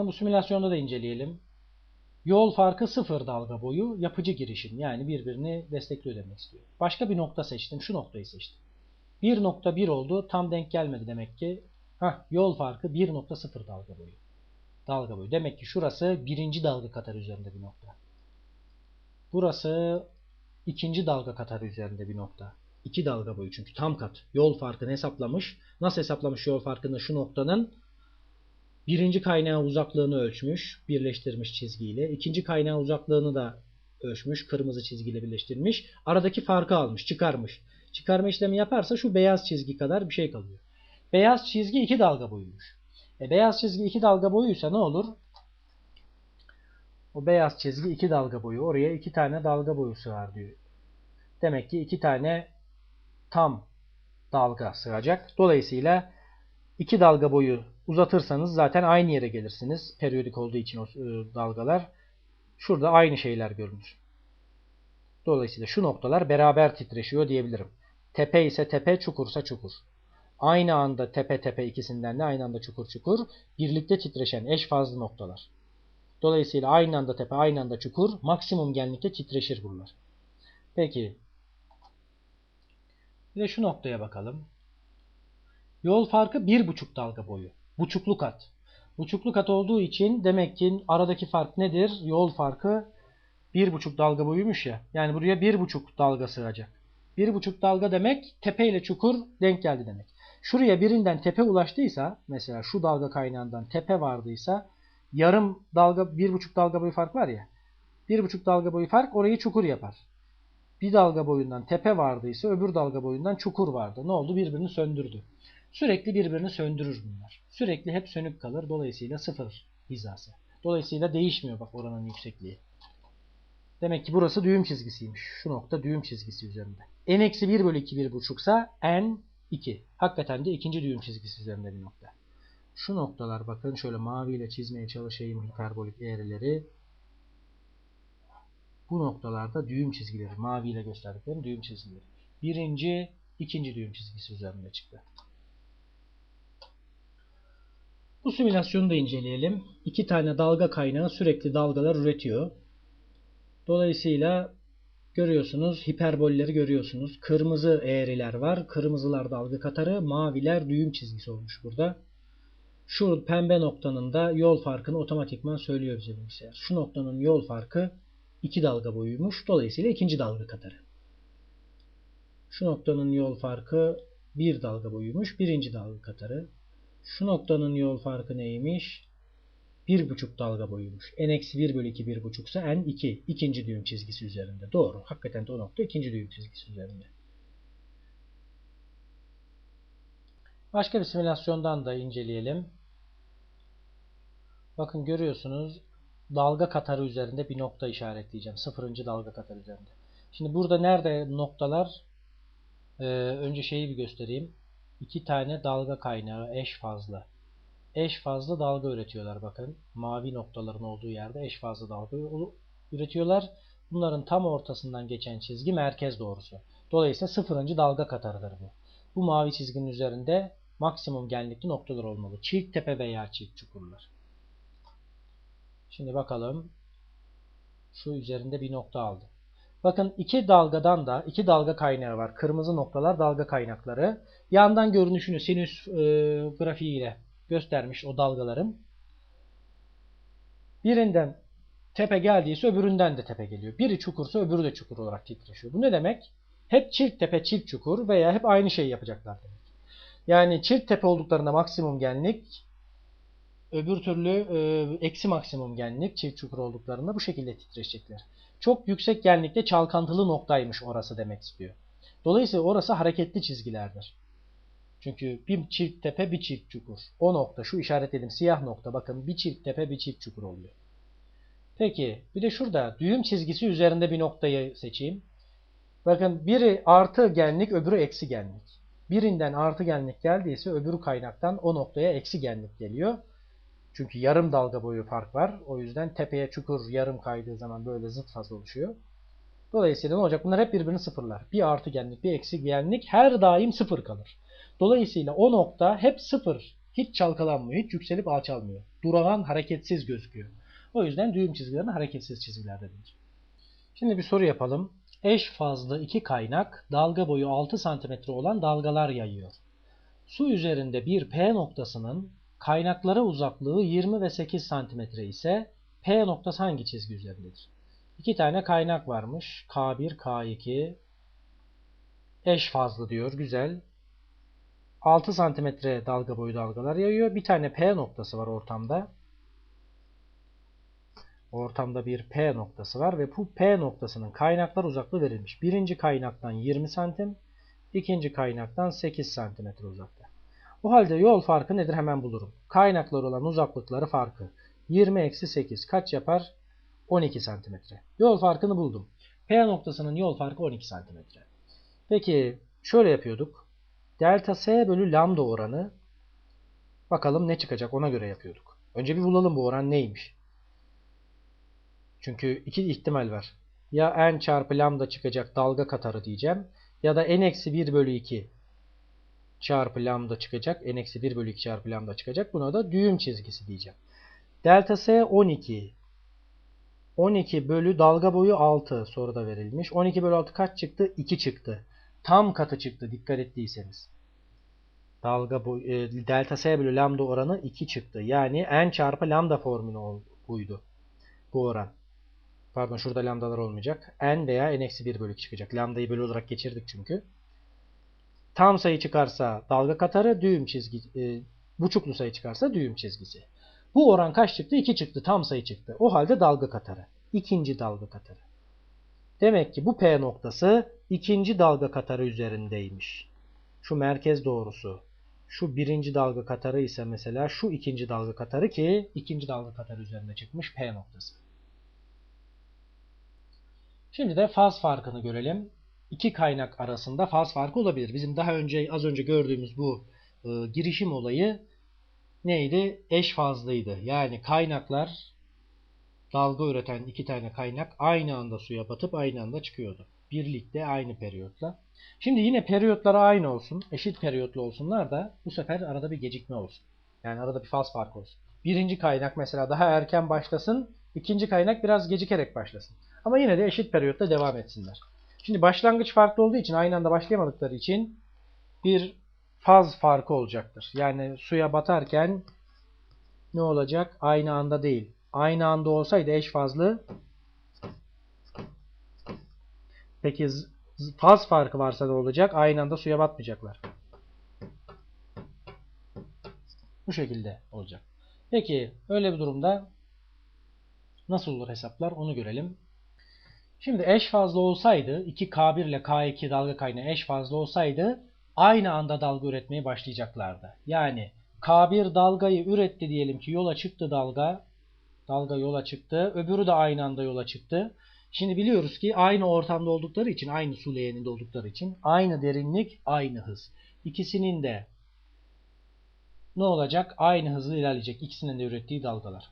Bakın bu simülasyonda da inceleyelim. Yol farkı sıfır dalga boyu yapıcı girişim yani birbirini destekliyor demek istiyor. Başka bir nokta seçtim. Şu noktayı seçtim. 1.1 oldu. Tam denk gelmedi demek ki. Hah, yol farkı 1.0 dalga boyu. Dalga boyu. Demek ki şurası birinci dalga katarı üzerinde bir nokta. Burası ikinci dalga katarı üzerinde bir nokta. İki dalga boyu çünkü tam kat. Yol farkını hesaplamış. Nasıl hesaplamış yol farkını? Şu noktanın birinci kaynağı uzaklığını ölçmüş. Birleştirmiş çizgiyle. İkinci kaynağı uzaklığını da ölçmüş. Kırmızı çizgiyle birleştirmiş. Aradaki farkı almış. Çıkarmış. Çıkarma işlemi yaparsa şu beyaz çizgi kadar bir şey kalıyor. Beyaz çizgi iki dalga boyuymuş. E, beyaz çizgi iki dalga boyuysa ne olur? O beyaz çizgi iki dalga boyu. Oraya iki tane dalga boyu sığar diyor. Demek ki iki tane tam dalga sığacak. Dolayısıyla iki dalga boyu uzatırsanız zaten aynı yere gelirsiniz. Periyodik olduğu için o e, dalgalar. Şurada aynı şeyler görünür. Dolayısıyla şu noktalar beraber titreşiyor diyebilirim. Tepe ise tepe, çukursa çukur. Aynı anda tepe tepe ikisinden de aynı anda çukur çukur. Birlikte titreşen eş fazlı noktalar. Dolayısıyla aynı anda tepe, aynı anda çukur. Maksimum genlikte titreşir bunlar. Peki. Bir de şu noktaya bakalım. Yol farkı bir buçuk dalga boyu. Buçuklu kat. Buçuklu kat olduğu için demek ki aradaki fark nedir? Yol farkı bir buçuk dalga boyuymuş ya. Yani buraya bir buçuk dalga sığacak. Bir buçuk dalga demek tepe ile çukur denk geldi demek. Şuraya birinden tepe ulaştıysa mesela şu dalga kaynağından tepe vardıysa yarım dalga bir buçuk dalga boyu fark var ya. Bir buçuk dalga boyu fark orayı çukur yapar. Bir dalga boyundan tepe vardıysa öbür dalga boyundan çukur vardı. Ne oldu? Birbirini söndürdü. Sürekli birbirini söndürür bunlar. Sürekli hep sönük kalır. Dolayısıyla sıfır hizası. Dolayısıyla değişmiyor bak oranın yüksekliği. Demek ki burası düğüm çizgisiymiş. Şu nokta düğüm çizgisi üzerinde. n-1 bölü 2 1 buçuksa n 2. Hakikaten de ikinci düğüm çizgisi üzerinde bir nokta. Şu noktalar bakın şöyle maviyle çizmeye çalışayım hiperbolik eğrileri. Bu noktalarda düğüm çizgileri. Maviyle gösterdiklerim düğüm çizgileri. Birinci, ikinci düğüm çizgisi üzerinde çıktı. Bu simülasyonu da inceleyelim. İki tane dalga kaynağı sürekli dalgalar üretiyor. Dolayısıyla görüyorsunuz hiperbolleri görüyorsunuz. Kırmızı eğriler var. Kırmızılar dalga katarı, maviler düğüm çizgisi olmuş burada. Şu pembe noktanın da yol farkını otomatikman söylüyor bize bilgisayar. Şu noktanın yol farkı iki dalga boyuymuş. Dolayısıyla ikinci dalga katarı. Şu noktanın yol farkı bir dalga boyuymuş. Birinci dalga katarı. Şu noktanın yol farkı neymiş? 1,5 dalga boyuymuş. n-1 bölü 2 1,5 ise n2 ikinci düğüm çizgisi üzerinde. Doğru. Hakikaten de o nokta ikinci düğüm çizgisi üzerinde. Başka bir simülasyondan da inceleyelim. Bakın görüyorsunuz dalga katarı üzerinde bir nokta işaretleyeceğim. Sıfırıncı dalga katarı üzerinde. Şimdi burada nerede noktalar? Ee, önce şeyi bir göstereyim. İki tane dalga kaynağı eş fazla. Eş fazla dalga üretiyorlar bakın. Mavi noktaların olduğu yerde eş fazla dalga üretiyorlar. Bunların tam ortasından geçen çizgi merkez doğrusu. Dolayısıyla sıfırıncı dalga katarıdır bu. Bu mavi çizginin üzerinde maksimum genlikli noktalar olmalı. Çift tepe veya çift çukurlar. Şimdi bakalım. Şu üzerinde bir nokta aldı. Bakın iki dalgadan da iki dalga kaynağı var. Kırmızı noktalar dalga kaynakları. Yandan görünüşünü sinüs e, grafiğiyle göstermiş o dalgaların. Birinden tepe geldiyse öbüründen de tepe geliyor. Biri çukursa öbürü de çukur olarak titreşiyor. Bu ne demek? Hep çift tepe çift çukur veya hep aynı şeyi yapacaklar demek. Yani çift tepe olduklarında maksimum genlik, öbür türlü e, eksi maksimum genlik çift çukur olduklarında bu şekilde titreşecekler. Çok yüksek genlikte çalkantılı noktaymış orası demek istiyor. Dolayısıyla orası hareketli çizgilerdir. Çünkü bir çift tepe bir çift çukur. O nokta şu işaretledim siyah nokta bakın bir çift tepe bir çift çukur oluyor. Peki bir de şurada düğüm çizgisi üzerinde bir noktayı seçeyim. Bakın biri artı genlik öbürü eksi genlik. Birinden artı genlik geldiyse öbürü kaynaktan o noktaya eksi genlik geliyor. Çünkü yarım dalga boyu fark var. O yüzden tepeye çukur yarım kaydığı zaman böyle zıt faz oluşuyor. Dolayısıyla ne olacak? Bunlar hep birbirini sıfırlar. Bir artı genlik bir eksi genlik her daim sıfır kalır. Dolayısıyla o nokta hep sıfır Hiç çalkalanmıyor, hiç yükselip alçalmıyor. Durağan, hareketsiz gözüküyor. O yüzden düğüm çizgilerine hareketsiz çizgiler denir. Şimdi bir soru yapalım. Eş fazlı iki kaynak dalga boyu 6 cm olan dalgalar yayıyor. Su üzerinde bir P noktasının kaynaklara uzaklığı 20 ve 8 cm ise P noktası hangi çizgi üzerindedir? İki tane kaynak varmış. K1, K2 eş fazlı diyor. Güzel. 6 santimetre dalga boyu dalgalar yayıyor. Bir tane P noktası var ortamda. Ortamda bir P noktası var ve bu P noktasının kaynaklar uzaklığı verilmiş. Birinci kaynaktan 20 santim, ikinci kaynaktan 8 santimetre uzakta. O halde yol farkı nedir hemen bulurum. Kaynaklar olan uzaklıkları farkı. 20 eksi 8 kaç yapar? 12 santimetre. Yol farkını buldum. P noktasının yol farkı 12 santimetre. Peki şöyle yapıyorduk. Delta S bölü lambda oranı bakalım ne çıkacak ona göre yapıyorduk. Önce bir bulalım bu oran neymiş. Çünkü iki ihtimal var. Ya n çarpı lambda çıkacak dalga katarı diyeceğim. Ya da n eksi 1 bölü 2 çarpı lambda çıkacak. n eksi 1 bölü 2 çarpı lambda çıkacak. Buna da düğüm çizgisi diyeceğim. Delta S 12. 12 bölü dalga boyu 6 soruda verilmiş. 12 bölü 6 kaç çıktı? 2 çıktı. Tam katı çıktı dikkat ettiyseniz. Dalga boyu, e, delta S bölü lambda oranı 2 çıktı. Yani n çarpı lambda formülü buydu. Bu oran. Pardon şurada lambdalar olmayacak. n veya n eksi 1 bölü 2 çıkacak. Lambdayı bölü olarak geçirdik çünkü. Tam sayı çıkarsa dalga katarı, düğüm çizgi, e, buçuklu sayı çıkarsa düğüm çizgisi. Bu oran kaç çıktı? 2 çıktı. Tam sayı çıktı. O halde dalga katarı. İkinci dalga katarı. Demek ki bu P noktası ikinci dalga katarı üzerindeymiş. Şu merkez doğrusu. Şu birinci dalga katarı ise mesela şu ikinci dalga katarı ki ikinci dalga katarı üzerinde çıkmış P noktası. Şimdi de faz farkını görelim. İki kaynak arasında faz farkı olabilir. Bizim daha önce az önce gördüğümüz bu e, girişim olayı neydi? Eş fazlıydı. Yani kaynaklar dalga üreten iki tane kaynak aynı anda suya batıp aynı anda çıkıyordu. Birlikte aynı periyotla. Şimdi yine periyotları aynı olsun. Eşit periyotlu olsunlar da bu sefer arada bir gecikme olsun. Yani arada bir faz farkı olsun. Birinci kaynak mesela daha erken başlasın. ikinci kaynak biraz gecikerek başlasın. Ama yine de eşit periyotta devam etsinler. Şimdi başlangıç farklı olduğu için aynı anda başlayamadıkları için bir faz farkı olacaktır. Yani suya batarken ne olacak? Aynı anda değil. Aynı anda olsaydı eş fazlı. Peki faz farkı varsa ne olacak? Aynı anda suya batmayacaklar. Bu şekilde olacak. Peki öyle bir durumda nasıl olur hesaplar onu görelim. Şimdi eş fazla olsaydı 2K1 ile K2 dalga kaynağı eş fazla olsaydı aynı anda dalga üretmeye başlayacaklardı. Yani K1 dalgayı üretti diyelim ki yola çıktı dalga. Dalga yola çıktı. Öbürü de aynı anda yola çıktı. Şimdi biliyoruz ki aynı ortamda oldukları için, aynı su leğeninde oldukları için aynı derinlik, aynı hız. İkisinin de ne olacak? Aynı hızla ilerleyecek. İkisinin de ürettiği dalgalar.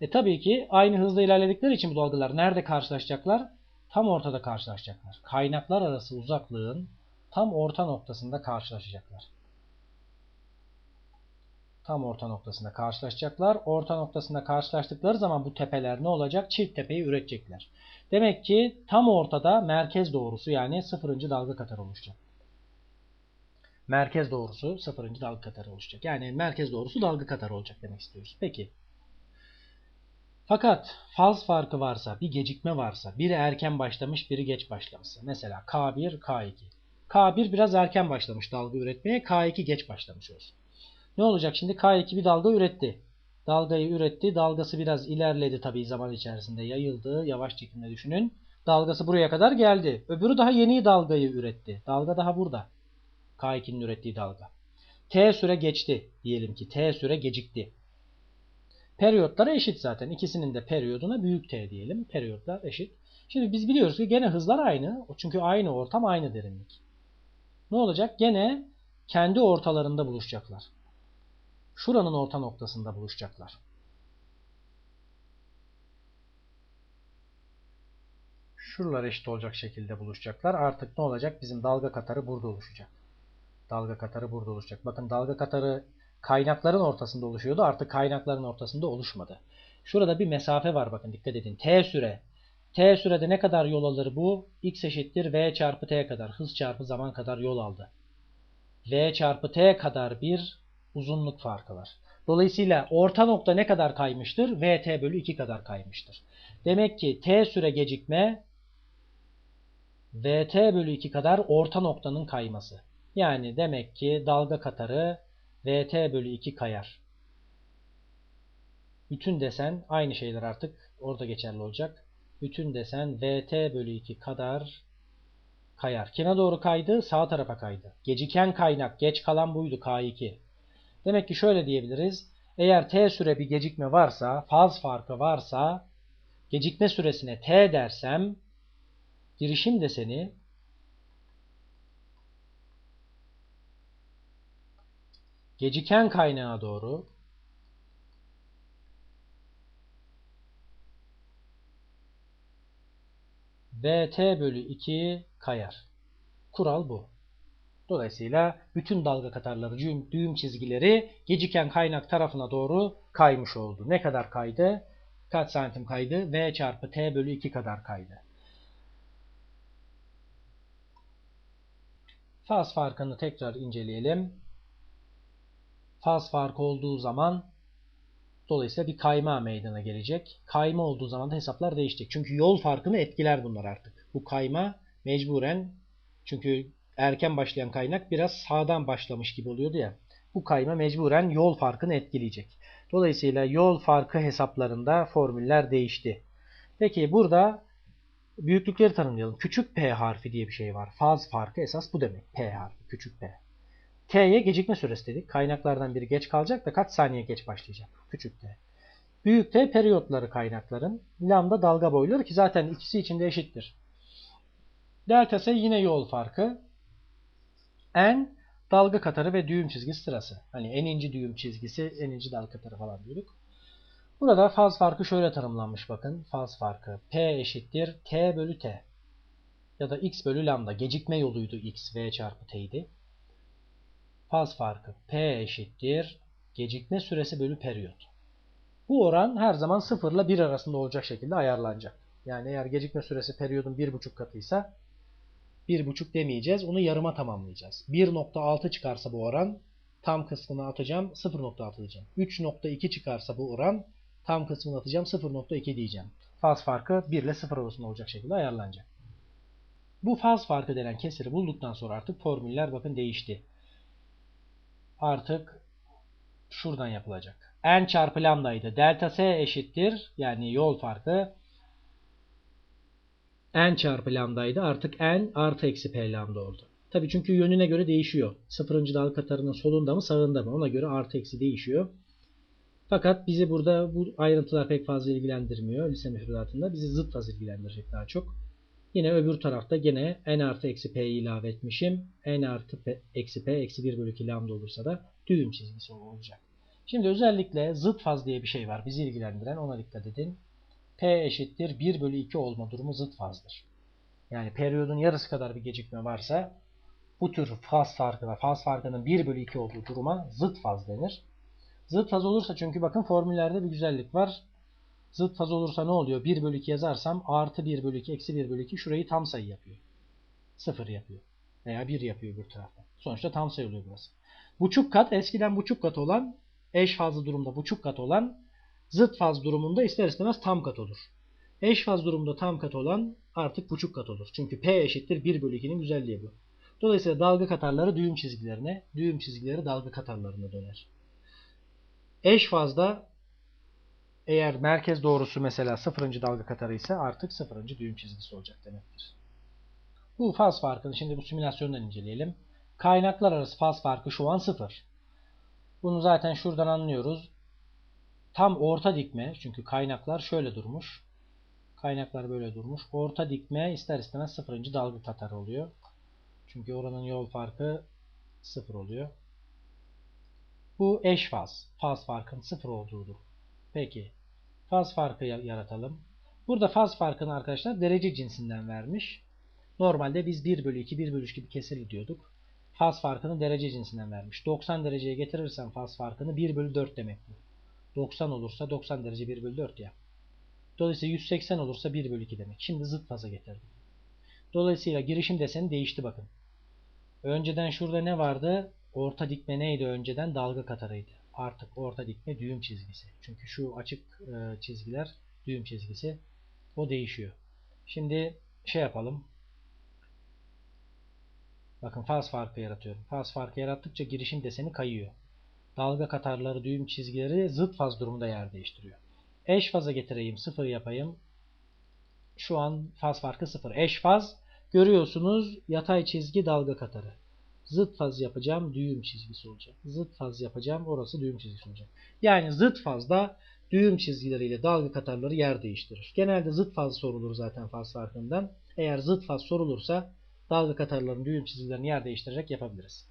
E tabii ki aynı hızla ilerledikleri için bu dalgalar nerede karşılaşacaklar? Tam ortada karşılaşacaklar. Kaynaklar arası uzaklığın tam orta noktasında karşılaşacaklar. Tam orta noktasında karşılaşacaklar. Orta noktasında karşılaştıkları zaman bu tepeler ne olacak? Çift tepeyi üretecekler. Demek ki tam ortada merkez doğrusu yani sıfırıncı dalga katarı oluşacak. Merkez doğrusu sıfırıncı dalga katarı oluşacak. Yani merkez doğrusu dalga katarı olacak demek istiyoruz. Peki. Fakat faz farkı varsa, bir gecikme varsa, biri erken başlamış, biri geç başlamışsa. Mesela K1, K2. K1 biraz erken başlamış dalga üretmeye, K2 geç başlamış olsun. Ne olacak şimdi? K2 bir dalga üretti. Dalgayı üretti. Dalgası biraz ilerledi tabii zaman içerisinde. Yayıldı. Yavaş çekimle düşünün. Dalgası buraya kadar geldi. Öbürü daha yeni dalgayı üretti. Dalga daha burada. K2'nin ürettiği dalga. T süre geçti. Diyelim ki T süre gecikti. Periyotları eşit zaten. İkisinin de periyoduna büyük T diyelim. Periyotlar eşit. Şimdi biz biliyoruz ki gene hızlar aynı. Çünkü aynı ortam aynı derinlik. Ne olacak? Gene kendi ortalarında buluşacaklar. Şuranın orta noktasında buluşacaklar. Şuralar eşit olacak şekilde buluşacaklar. Artık ne olacak? Bizim dalga katarı burada oluşacak. Dalga katarı burada oluşacak. Bakın dalga katarı kaynakların ortasında oluşuyordu. Artık kaynakların ortasında oluşmadı. Şurada bir mesafe var bakın dikkat edin. T süre. T sürede ne kadar yol alır bu? X eşittir V çarpı T kadar. Hız çarpı zaman kadar yol aldı. V çarpı T kadar bir uzunluk farkı var. Dolayısıyla orta nokta ne kadar kaymıştır? VT bölü 2 kadar kaymıştır. Demek ki T süre gecikme VT bölü 2 kadar orta noktanın kayması. Yani demek ki dalga katarı VT bölü 2 kayar. Bütün desen aynı şeyler artık orada geçerli olacak. Bütün desen VT bölü 2 kadar kayar. Kime doğru kaydı? Sağ tarafa kaydı. Geciken kaynak, geç kalan buydu K2. Demek ki şöyle diyebiliriz. Eğer T süre bir gecikme varsa, faz farkı varsa, gecikme süresine T dersem, girişim deseni geciken kaynağa doğru VT bölü 2 kayar. Kural bu. Dolayısıyla bütün dalga katarları, düğüm çizgileri geciken kaynak tarafına doğru kaymış oldu. Ne kadar kaydı? Kaç santim kaydı? V çarpı T bölü 2 kadar kaydı. Faz farkını tekrar inceleyelim. Faz farkı olduğu zaman dolayısıyla bir kayma meydana gelecek. Kayma olduğu zaman da hesaplar değişecek. Çünkü yol farkını etkiler bunlar artık. Bu kayma mecburen çünkü erken başlayan kaynak biraz sağdan başlamış gibi oluyordu ya. Bu kayma mecburen yol farkını etkileyecek. Dolayısıyla yol farkı hesaplarında formüller değişti. Peki burada büyüklükleri tanımlayalım. Küçük p harfi diye bir şey var. Faz farkı esas bu demek. P harfi, küçük p. T'ye gecikme süresi dedik. Kaynaklardan biri geç kalacak da kaç saniye geç başlayacak? Küçük t. Büyük t periyotları kaynakların. Lambda dalga boyları ki zaten ikisi içinde eşittir. Delta S yine yol farkı. N dalga katarı ve düğüm çizgisi sırası. Hani en ince düğüm çizgisi, en ince dalga katarı falan diyorduk. Burada faz farkı şöyle tanımlanmış bakın. Faz farkı P eşittir T bölü T. Ya da X bölü lambda. Gecikme yoluydu X, V çarpı T idi. Faz farkı P eşittir gecikme süresi bölü periyot. Bu oran her zaman 0 ile 1 arasında olacak şekilde ayarlanacak. Yani eğer gecikme süresi periyodun 1,5 katıysa 1,5 demeyeceğiz. Onu yarıma tamamlayacağız. 1.6 çıkarsa bu oran tam kısmını atacağım 0.6 diyeceğim. 3.2 çıkarsa bu oran tam kısmını atacağım 0.2 diyeceğim. Faz farkı 1 ile 0 arasında olacak şekilde ayarlanacak. Bu faz farkı denen kesiri bulduktan sonra artık formüller bakın değişti. Artık şuradan yapılacak. N çarpı lambdaydı. Delta S eşittir. Yani yol farkı n çarpı lambdaydı. Artık n artı eksi p lambda oldu. Tabi çünkü yönüne göre değişiyor. Sıfırıncı dalga katarının solunda mı sağında mı ona göre artı eksi değişiyor. Fakat bizi burada bu ayrıntılar pek fazla ilgilendirmiyor lise müfredatında. Bizi zıt faz ilgilendirecek daha çok. Yine öbür tarafta gene n artı eksi p'yi ilave etmişim. n artı p, eksi p eksi 1 bölü 2 lambda olursa da düğüm çizgisi olacak. Şimdi özellikle zıt faz diye bir şey var bizi ilgilendiren ona dikkat edin. P eşittir 1 bölü 2 olma durumu zıt fazdır. Yani periyodun yarısı kadar bir gecikme varsa bu tür faz farkına, faz farkının 1 bölü 2 olduğu duruma zıt faz denir. Zıt faz olursa çünkü bakın formüllerde bir güzellik var. Zıt faz olursa ne oluyor? 1 bölü 2 yazarsam artı 1 bölü 2 eksi 1 bölü 2 şurayı tam sayı yapıyor. 0 yapıyor. Veya 1 yapıyor bir tarafta. Sonuçta tam sayı oluyor burası. Buçuk kat eskiden buçuk kat olan eş fazlı durumda buçuk kat olan zıt faz durumunda ister istemez tam kat olur. Eş faz durumunda tam kat olan artık buçuk kat olur. Çünkü P eşittir 1 bölü 2'nin güzelliği bu. Dolayısıyla dalga katarları düğüm çizgilerine, düğüm çizgileri dalga katarlarına döner. Eş fazda eğer merkez doğrusu mesela 0. dalga katarı ise artık 0. düğüm çizgisi olacak demektir. Bu faz farkını şimdi bu simülasyondan inceleyelim. Kaynaklar arası faz farkı şu an 0. Bunu zaten şuradan anlıyoruz. Tam orta dikme çünkü kaynaklar şöyle durmuş. Kaynaklar böyle durmuş. Orta dikme ister istemez 0. dalga katarı oluyor. Çünkü oranın yol farkı 0 oluyor. Bu eş faz. Faz farkın 0 olduğudur. Peki. Faz farkı yaratalım. Burada faz farkını arkadaşlar derece cinsinden vermiş. Normalde biz 1 bölü 2, 1 bölü 3 gibi kesir diyorduk. faz farkını derece cinsinden vermiş. 90 dereceye getirirsen faz farkını 1 bölü 4 demek bu. 90 olursa 90 derece 1 bölü 4 ya. Dolayısıyla 180 olursa 1 bölü 2 demek. Şimdi zıt faza getirdim. Dolayısıyla girişim deseni değişti bakın. Önceden şurada ne vardı? Orta dikme neydi önceden? Dalga katarıydı. Artık orta dikme düğüm çizgisi. Çünkü şu açık e, çizgiler düğüm çizgisi. O değişiyor. Şimdi şey yapalım. Bakın faz farkı yaratıyorum. Faz farkı yarattıkça girişim deseni kayıyor. Dalga katarları, düğüm çizgileri zıt faz durumunda yer değiştiriyor. Eş faza getireyim, sıfır yapayım. Şu an faz farkı sıfır. Eş faz görüyorsunuz yatay çizgi dalga katarı. Zıt faz yapacağım düğüm çizgisi olacak. Zıt faz yapacağım orası düğüm çizgisi olacak. Yani zıt fazda düğüm çizgileriyle dalga katarları yer değiştirir. Genelde zıt faz sorulur zaten faz farkından. Eğer zıt faz sorulursa dalga katarların düğüm çizgilerini yer değiştirerek yapabiliriz.